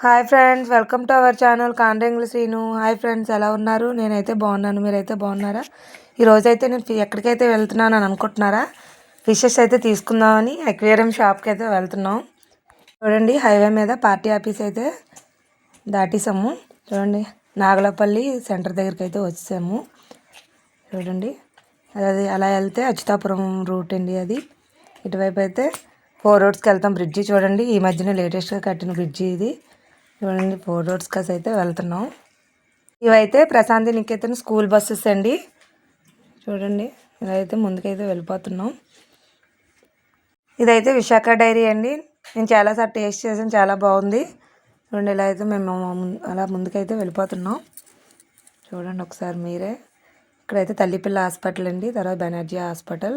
Hi friends welcome to our channel Kandringla Srinu hi friends ఎలా ఉన్నారు? నేనైతే బాగున్నాను. మీరైతే బాగున్నారా? ఈరోజు అయితే నేను ఎక్కడికైతే వెళ్తున్నాను అని అనుకుంటున్నారా? ఫిషెస్ అయితే తీసుకుందామని అక్వేరియం షాప్కి అయితే వెళ్తున్నాం. చూడండి హైవే మీద పార్టీ ఆఫీస్ అయితే దాటేసాము. చూడండి నాగలపల్లి సెంటర్ దగ్గరికి అయితే వచ్చాము చూడండి అది అలా వెళ్తే అచ్యుతాపురం రూట్ అండి అది. ఇటువైపు అయితే ఫోర్ రోడ్స్కి వెళ్తాం బ్రిడ్జి చూడండి. ఈ మధ్యన లేటెస్ట్గా కట్టిన బ్రిడ్జి ఇది. చూడండి ఫోర్ రోడ్స్ కాస్ అయితే వెళ్తున్నాం. ఇవైతే ప్రశాంతి నికేతన్ స్కూల్ బస్సెస్ అండి. చూడండి ఇలా అయితే ముందుకైతే వెళ్ళిపోతున్నాం. ఇదైతే విశాఖ డైరీ అండి. నేను చాలాసార్లు టేస్ట్ చేసాను చాలా బాగుంది. చూడండి ఇలా అయితే మేము అలా ముందుకైతే వెళ్ళిపోతున్నాం. చూడండి ఒకసారి మీరే. ఇక్కడైతే తల్లిపిల్ల హాస్పిటల్ అండి తర్వాత బెనర్జీ హాస్పిటల్.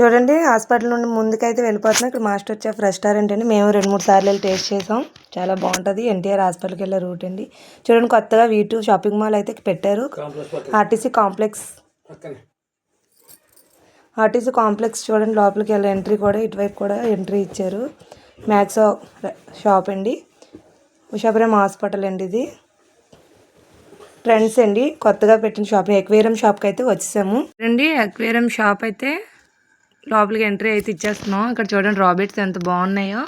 చూడండి హాస్పిటల్ నుండి ముందుకైతే వెళ్ళిపోతున్నాం. ఇక్కడ మాస్టర్ చెఫ్ రెస్టారెంట్ అండి. మేము రెండు మూడు సార్లు వెళ్ళి టేస్ట్ చేసాం. చాలా బాగుంటుంది. ఎన్టీఆర్ హాస్పిటల్కి వెళ్ళే రూట్ అండి. చూడండి కొత్తగా వీటు షాపింగ్ మాల్ అయితే పెట్టారు. RTC complex. ఆర్టీసీ కాంప్లెక్స్ చూడండి లోపలికి వెళ్ళే ఎంట్రీ కూడా ఇటువైపు కూడా ఎంట్రీ ఇచ్చారు. మ్యాక్సో షాప్ అండి. ఉషాపురం హాస్పిటల్ అండి ఇది. ట్రెండ్స్ అండి. కొత్తగా పెట్టిన షాప్ ఎక్వేరియం షాప్కి అయితే వచ్చేసాము. అండి ఎక్వేరియం షాప్ అయితే లోపలికి ఎంట్రీ అయితే ఇచ్చేస్తున్నాం. ఇక్కడ చూడండి రాబిట్స్ ఎంత బాగున్నాయో.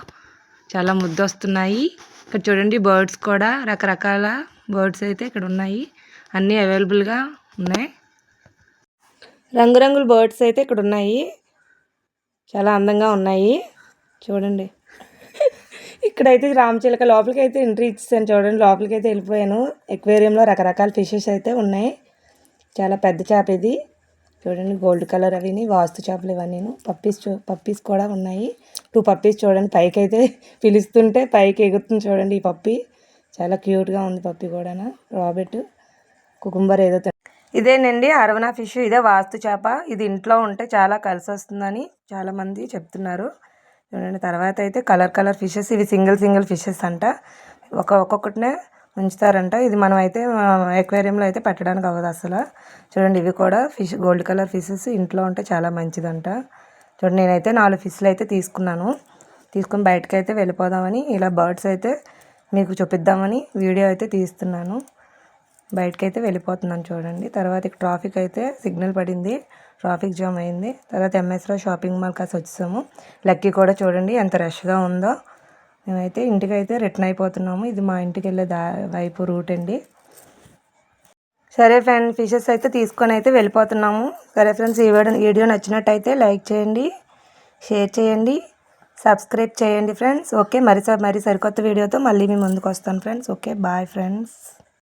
చాలా ముద్దు వస్తున్నాయి ఇక్కడ చూడండి బర్డ్స్ కూడా రకరకాల బర్డ్స్ అయితే ఇక్కడ ఉన్నాయి. అన్నీ అవైలబుల్గా ఉన్నాయి. రంగురంగుల బర్డ్స్ అయితే ఇక్కడ ఉన్నాయి. చాలా అందంగా ఉన్నాయి. చూడండి. ఇక్కడైతే రామచిలక లోపలికి అయితే ఎంట్రీ ఇచ్చేసాను. చూడండి లోపలికి అయితే వెళ్ళిపోయాను. ఎక్వేరియంలో రకరకాల ఫిషెస్ అయితే ఉన్నాయి. చాలా పెద్ద చేప ఇది. చూడండి గోల్డ్ కలర్ అవిని వాస్తు చేపలు ఇవన్నీ పప్పీస్ చూ పప్పీస్ కూడా ఉన్నాయి. టూ పప్పీస్ చూడండి పైకి అయితే పిలుస్తుంటే పైకి ఎగురుతుంది చూడండి ఈ పప్పి. చాలా క్యూట్గా ఉంది పప్పి కూడా రాబెట్ కుకుంబర్ ఏదో ఇదేనండి అరవనా ఫిష్ ఇదే వాస్తు చేప. ఇది ఇంట్లో ఉంటే చాలా కలిసి వస్తుందని చాలామంది చెప్తున్నారు. చూడండి తర్వాత అయితే కలర్ కలర్ ఫిషెస్ ఇవి సింగిల్ సింగిల్ ఫిషెస్ అంట. ఒక ఒక్కొక్కటినే ఉంచుతారంట. ఇది మనం అయితే ఎక్వేరియంలో అయితే పెట్టడానికి అవ్వదు అసలు. చూడండి ఇవి కూడా ఫిష్ గోల్డ్ కలర్ ఫిషెస్ ఇంట్లో ఉంటే చాలా మంచిదంట. చూడండి నేనైతే నాలుగు ఫిష్లు అయితే తీసుకున్నాను. తీసుకుని బయటకు అయితే వెళ్ళిపోదామని ఇలా బర్డ్స్ అయితే మీకు చూపిద్దామని వీడియో అయితే తీస్తున్నాను. బయటకు అయితే వెళ్ళిపోతున్నాను చూడండి. తర్వాత ట్రాఫిక్ అయితే సిగ్నల్ పడింది. ట్రాఫిక్ జామ్ అయింది. తర్వాత ఎంఎస్లో షాపింగ్ మాల్ కాసి వచ్చేసాము. లక్కీ కూడా చూడండి ఎంత రష్గా ఉందో. మేమైతే ఇంటికైతే రిటర్న్ అయిపోతున్నాము. ఇది మా ఇంటికి వెళ్ళే దా వైపు రూట్ అండి. సరే ఫ్రెండ్ ఫిషెస్ అయితే తీసుకొని అయితే వెళ్ళిపోతున్నాము. సరే ఫ్రెండ్స్ ఈ వీడియో వీడియో నచ్చినట్టయితే లైక్ చేయండి షేర్ చేయండి సబ్స్క్రైబ్ చేయండి ఫ్రెండ్స్. ఓకే మరి మరి సరికొత్త వీడియోతో మళ్ళీ మీ ముందుకు వస్తాను ఫ్రెండ్స్. Okay bye friends.